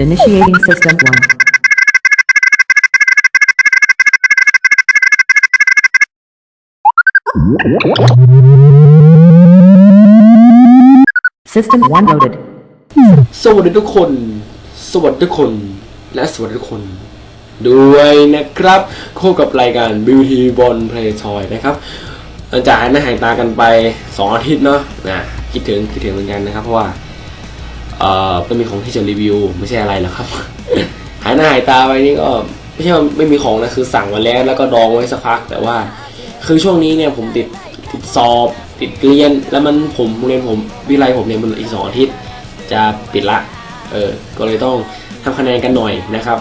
Initiating System 1. System 1 loaded. สวัสดีทุกคน สวัสดีทุกคน และสวัสดีทุกคน ด้วยนะครับคู่กับรายการ Beauty b o n Play Toy นะครับหลังจากหายน้าหายตากันไป 2 อาทิตย์เนาะนะคิดถึงคิดถึงเหมือนกันนะครับ เพราะว่า เอ่อไม่มีของที่จะรีวิวไม่ใช่อะไรหรอกครับ หายหน้าหายตาไปนี่ก็ไม่ใช่ว่าไม่มีของนะคือสั่งมาแล้วแล้วก็ดองไว้สักพัก แต่ว่า คือช่วงนี้เนี่ยผมติดติดสอบติดเรียนแล้วมันผมโรงเรียนผมวิไลผมเนี่ยมันอีกสองอาทิตย์จะปิดละเออก็เลยต้องทำคะแนนกันหน่อยนะครับ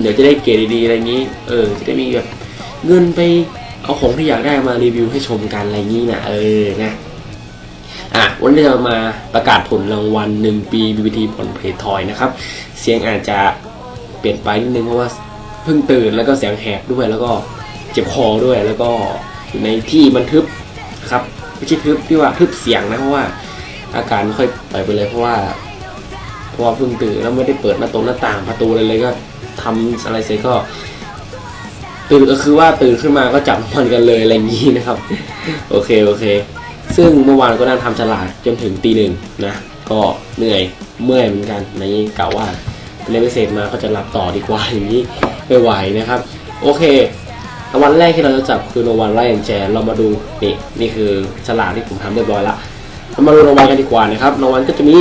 เดี๋ยวจะได้เกรดดีๆอะไรงนี้ เออจะได้มีแบบเงินไปเอาของที่อยากได้มารีวิวให้ชมกันอะไรงนี้นะเออนะ อะวันนี้จะมาประกาศผลรางวัล1ปี BBT ผลเพลทอยนะครับ เสียงอาจจะเปลี่ยนไปนิดนึงเพราะว่าเพิ่งตื่นแล้วก็เสียงแหบด้วยแล้วก็เจ็บคอด้วยแล้วก็อยู่ในที่มันทึบครับไม่ใช่ทึบที่ว่าทึบเสียงนะเพราะว่าอาการไม่ค่อยไปไปเลยเพราะว่าเพราะว่าเพิ่งตื่นแล้วไม่ได้เปิดหน้าตรงหน้าต่างประตูเลยเลยก็ทำอะไรเสร็จก็ ตื่นก็คือว่าตื่นขึ้นมาก็จับมันกันเลยอะไรอย่างนี้นะครับ โอเคโอเค ซึ่งเมื่อวานก็นั่งทำฉลากจนถึงตีหนึ่งนะ ก็เหนื่อยเมื่อยเหมือนกันในนี้กล่าวว่าเรียนพิเศษมาก็จะหลับต่อดีกว่าอย่างนี้ไม่ไหวนะครับ โอเครางวัลแรกที่เราจะจับคือรางวัลไลแอนแจเรามาดูนี่นี่คือฉลากที่ผมทำเรียบร้อยละเรามาดูรางวัลกันดีกว่านะครับรางวัลก็จะมี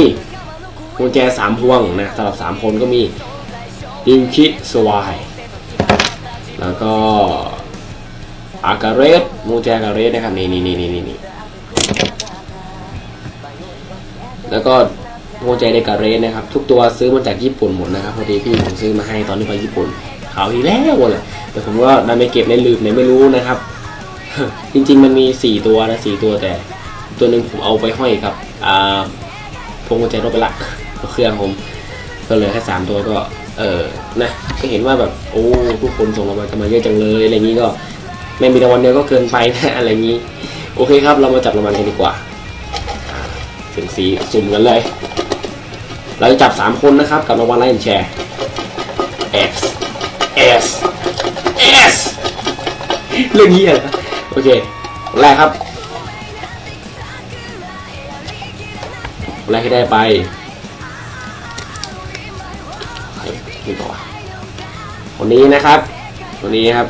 กุญแจสามพวงนะสำหรับสามคนก็มีดิมคิสวายแล้วก็อากาเรสมูแจอากาเรสนะครับนี่นี่นี่นี่นี่ แล้วก็พวงใจเดการเรสนะครับ ทุกตัวซื้อมาจากญี่ปุ่นหมดนะครับ พอดีพี่ผมซื้อมาให้ตอนที่ไปญี่ปุ่นขาวอีกแล้วเลยแต่ผมก็ดันไม่เก็บในลืมในไม่รู้นะครับ จริงๆมันมีสี่ตัวนะสี่ตัวแต่ ตัวหนึ่งผมเอาไปห้อยครับ อ่าพวงกุญแจรถไปละเครื่องผมก็เลยแค่สามตัวก็ เออนะก็เห็นว่าแบบโอ้ทุกคนส่งรางวัลกันมาเยอะจังเลยอะไรอย่างนี้ก็ ไม่มีรางวัลเดียวก็เกินไปนะอะไรอย่างนี้ โอเคครับ เรามาจับรางวัลกันดีกว่า ถึงสีสุ่มกันเลย เราจะจับ 3 คนนะครับ กับรางวัลไลน์แชร์ S S S เรื่องนี้เหรอโอเคแรกครับแรกที่ได้ไปใครนี่ต่อคนนี้นะครับคนนี้ครับ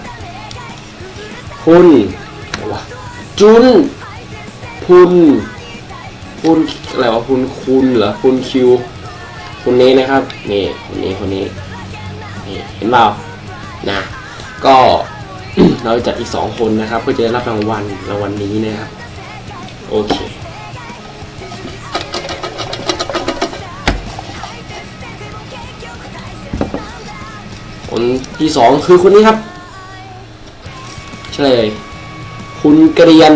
คุณจุนพุน คุณอะไรวะคุณคุณเหรอคุณคิวคนนี้นะครับนี่คนนี้คนนี้นี่เห็นเปล่านะก็เราจัดอีกสองคนนะครับเพื่อจะได้รับรางวัลรางวัลนี้นะครับโอเคคนที่สองคือคนนี้ครับเฉลยคุณเกรียน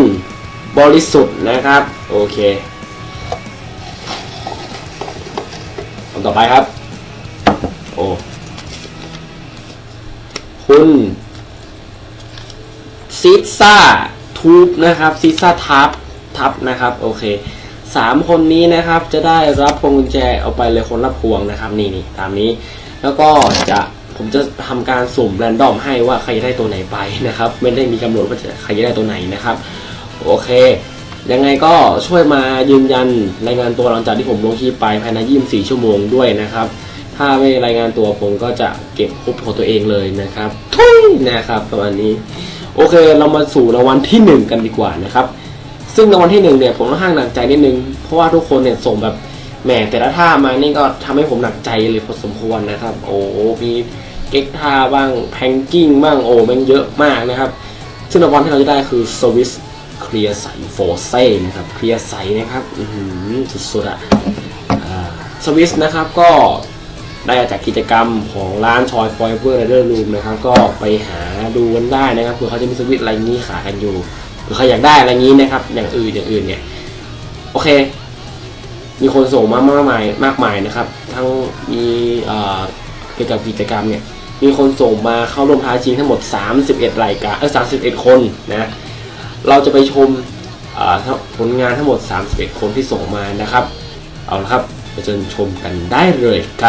บริสุทธิ์นะครับ โอเค คนต่อไปครับ โอ้ คุณซิซ่าทูบนะครับซิซ่าทับทับนะครับ โอเคสามคนนี้นะครับจะได้รับพวงกุญแจเอาไปเลยคนละพวงนะครับ นี่นี่ตามนี้ แล้วก็จะผมจะทำการสุ่มแรนดอมให้ว่าใครจะได้ตัวไหนไปนะครับ ไม่ได้มีกำหนดว่าจะใครจะได้ตัวไหนนะครับ โอเค ยังไงก็ช่วยมายืนยันรายงานตัวหลังจากที่ผมลงคลิปไปภายใน 24 ชั่วโมงด้วยนะครับ ถ้าไม่รายงานตัวผมก็จะเก็บครบของตัวเองเลยนะครับทุยนะครับประมาณนี้ โอเคเรามาสู่รางวัลที่หนึ่งกันดีกว่านะครับ ซึ่งรางวัลที่หนึ่งเนี่ยผมค่อนข้างหนักใจนิดนึง เพราะว่าทุกคนเนี่ยส่งแบบแหมแต่ละท่ามานี่ก็ทำให้ผมหนักใจเลยพอสมควรนะครับ โอ้มีเก๊กท่าบ้างแพงกิ้งบ้างโอ้แมันเยอะมากนะครับ ซึ่งรางวัลที่เราจะได้คือสวิส เคลียร์ใสโฟเซ่นะครับเคลียร์ใสนะครับอือหือสุดๆอะสวิสนะครับก็ได้จากกิจกรรมของร้านชอยฟอยเวอร์ไรเดอร์รูมนะครับ ก็ไปหาดูกันได้นะครับเผื่อเขาจะมีสวิสอะไรนี้ขายกันอยู่หรือใครอยากได้อะไรนี้นะครับ อย่างอื่นอย่างอื่นเนี่ยโอเค มีคนส่งมามากมายมากมายนะครับ ทั้งมีเกี่ยวกับกิจกรรมเนี่ยมีคนส่งมาเข้าร่วมท้าชิงทั้งหมด 31 รายการเออ31 คนนะ เราจะไปชมอ่าทั้งผลงานทั้งหมด 31 คนที่ส่งมานะครับ เอาละครับไปเชิญชมกันได้เลยครับ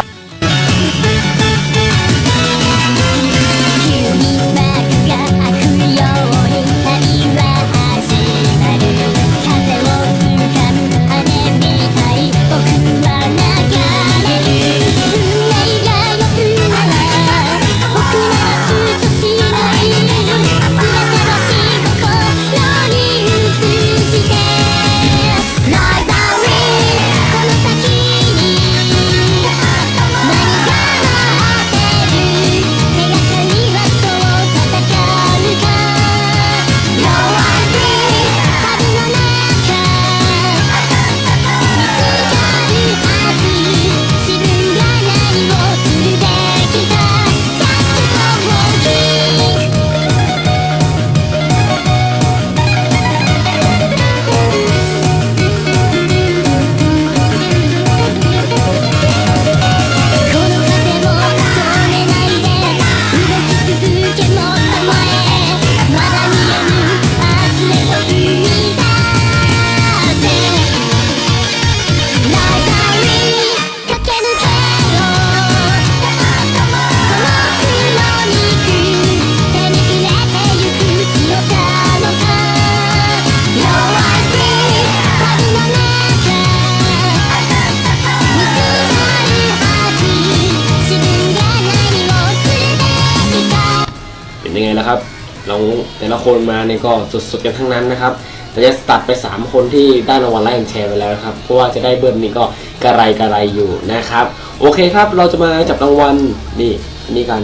นะครับ เราแต่ละคนมาเนี่ยก็สุดๆกันทั้งนั้นนะครับแต่จะตัดไป 3 คนที่ได้รางวัลไลค์แอนแชร์ไปแล้วครับ เพราะว่าจะได้เบิร์นนี่ก็กระไรกระไรอยู่นะครับ โอเคครับ เราจะมาจับรางวัลนี่อันนี้กัน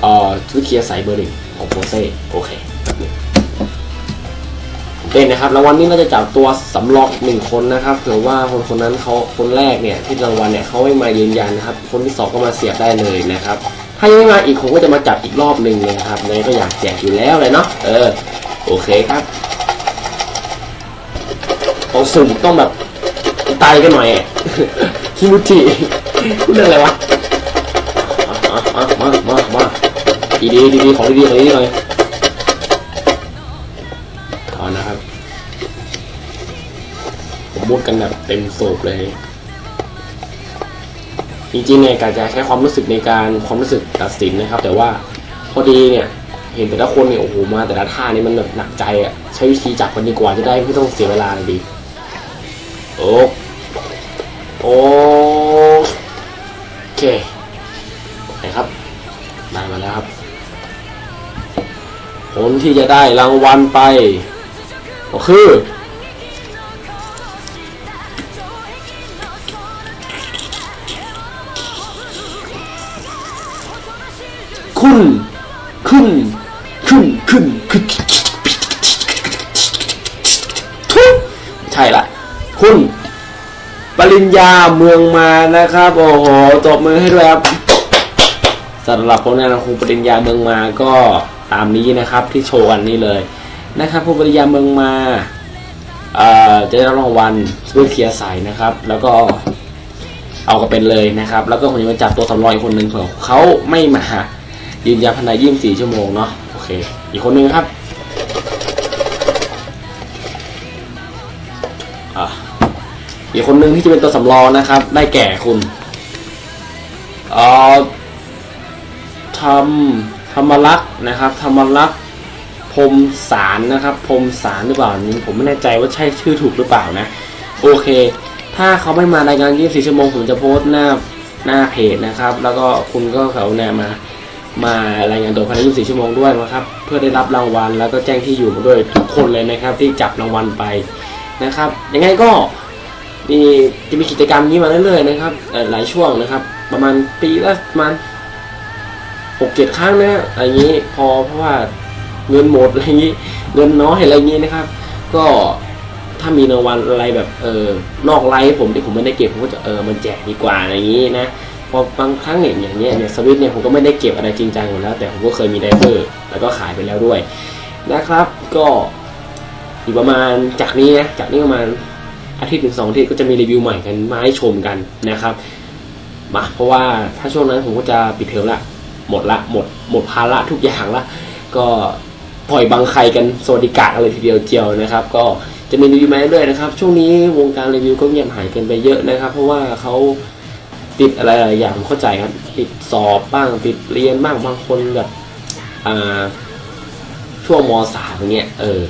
เอ่อชุดเคียร์ใสเบอร์หนึ่งของโฟเซ่โอเคเป็นนะครับรางวัลนี้เราจะจับตัวสำรองอีกหนึ่งคนนะครับเผื่อว่าคนคนนั้นเขาคนแรกเนี่ยที่รางวัลเนี่ยเขาไม่มายืนยันนะครับ คนที่สองก็มาเสียบได้เลยนะครับ ถ้ายังไม่มาอีกผมก็จะมาจับอีกรอบหนึ่งเลยนะครับในก็อยากแจกอยู่แล้วเลยเนาะเออโอเคครับของสุ่มต้องแบบตายกันหน่อยอะฮิมุจิพูดเรื่องอะไรวะมามามามามาดีดีดีดีของดีๆของดีๆหน่อยถอนนะครับ ผมมุดกันแบบเต็มโศกเลย จริงๆเนี่ยการจะใช้ความรู้สึกในการความรู้สึกตัดสินนะครับ แต่ว่าพอดีเนี่ยเห็นแต่ละคนเนี่ยโอ้โหมาแต่ละท่านี่มันแบบหนักใจอะใช้วิธีจับกันดีกว่าจะได้ไม่ต้องเสียเวลาเลยดีโอ้โอเคโอเคครับได้มาแล้วครับคนที่จะได้รางวัลไปก็คือ คุณคุณคุณคุณคุณทุกใช่ละ คุณ ปริญญาเมืองมานะครับ โอ้โห ตบมือให้ด้วยครับสำหรับผลงานของคุณปริญญาเมืองมาก็ตามนี้นะครับที่โชว์กันนี้เลยนะครับคุณปริญญาเมืองมาเอ่อจะได้รับรางวัลช่วยเคลียร์ใสนะครับ แล้วก็เอากันเป็นเลยนะครับ แล้วก็ผมจะมาจับตัวสำรองอีกคนหนึ่งเผื่อเขาไม่มา ยืนยันภายใน 24 ชั่วโมงเนาะโอเคอีกคนหนึงครับอะอีกคนหนึ่งที่จะเป็นตัวสำรองนะครับ ได้แก่คุณเอ่อธรรมธรรมรักษ์นะครับธรรมรักษ์พรมสารนะครับพรมสารหรือเปล่านี้ผมไม่แน่ใจว่าใช่ชื่อถูกหรือเปล่านะ โอเค ถ้าเขาไม่มารายงาน24ชั่วโมงผมจะโพสต์หน้าหน้าเพจนะครับ แล้วก็คุณก็เขาเนี่ยมา มารายงานตัวภายใน24ชั่วโมงด้วยนะครับ เพื่อได้รับรางวัลแล้วก็แจ้งที่อยู่มาด้วยทุกคนเลยนะครับ ที่จับรางวัลไปนะครับยังไงก็มีจะมีกิจกรรมนี้มาเรื่อยๆนะครับหลายช่วงนะครับ ประมาณปีละประมาณหกเจ็ดครั้งนะอะไรอย่างนี้พอเพราะว่าเงินหมดอะไรงนี้เงินน้อยอะไรอย่างนี้นะครับ ก็ถ้ามีรางวัลอะไรแบบเออนอกไลฟ์ผมที่ผมไม่ได้เก็บผมก็จะเออมันแจกดีกว่าอะไรอย่างนี้นะ พอบางครั้งเนี่ยอย่างเงี้ยเนี่ยสวิตเนี่ยผมก็ไม่ได้เก็บอะไรจริงจังอยู่แล้ว แต่ผมก็เคยมีไดเวอร์แล้วก็ขายไปแล้วด้วยนะครับ ก็อยู่ประมาณจากนี้นะจากนี้ประมาณอาทิตย์ถึงสองอาทิตย์ก็จะมีรีวิวใหม่กันมาให้ชมกันนะครับมาเพราะว่าถ้าช่วงนั้นผมก็จะปิดเทอมละหมดละหมดหมดภาระทุกอย่างละก็ปล่อยบังใครกันสวัสดิการกันเลยทีเดียวเจียวนะครับ ก็จะมีรีวิวมาเรื่อยนะครับ ช่วงนี้วงการรีวิวก็เงียบหายกันไปเยอะนะครับ เพราะว่าเขา ติดอะไรหลายอย่างเข้าใจครับ ติดสอบบ้างติดเรียนบ้างบางคนแบบอ่าช่วงมสามเงี้ยเออ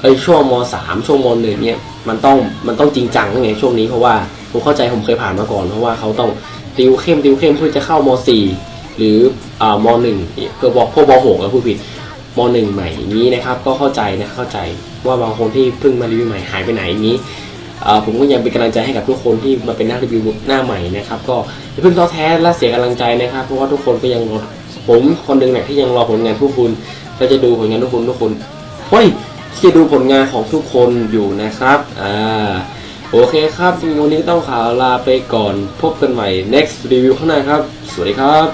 เอ้ยช่วงมสามช่วงมหนึ่งเนี่ยมันต้องมันต้องจริงจังไงช่วงนี้เพราะว่าผมเข้าใจผมเคยผ่านมาก่อนเพราะว่าเขาต้องติวเข้มติวเข้มเพื่อจะเข้ามสี่หรืออ่ามหนึ่งเพื่อบอกพวกมหกแล้วผู้ผิดมหนึ่งใหม่อย่างนี้นะครับ ก็เข้าใจนะเข้าใจว่าบางคนที่เพิ่งมารีวิวใหม่หายไปไหนอย่างนี้ ผมก็ยังเป็นกำลังใจให้กับทุกคนที่มาเป็นนักรีวิวหน้าใหม่นะครับ ก็อย่าเพิ่งท้อแท้และเสียกำลังใจนะครับ เพราะว่าทุกคนก็ยังรอผมคนหนึ่งเนี่ยที่ยังรอผลงานทุกคุณก็จะดูผลงานทุกคนทุกคนเฮ้ยจะดูผลงานของทุกคนอยู่นะครับอ่าโอเคครับวันนี้ต้องขอลาไปก่อนพบกันใหม่ next รีวิวข้างหน้าครับ สวัสดีครับ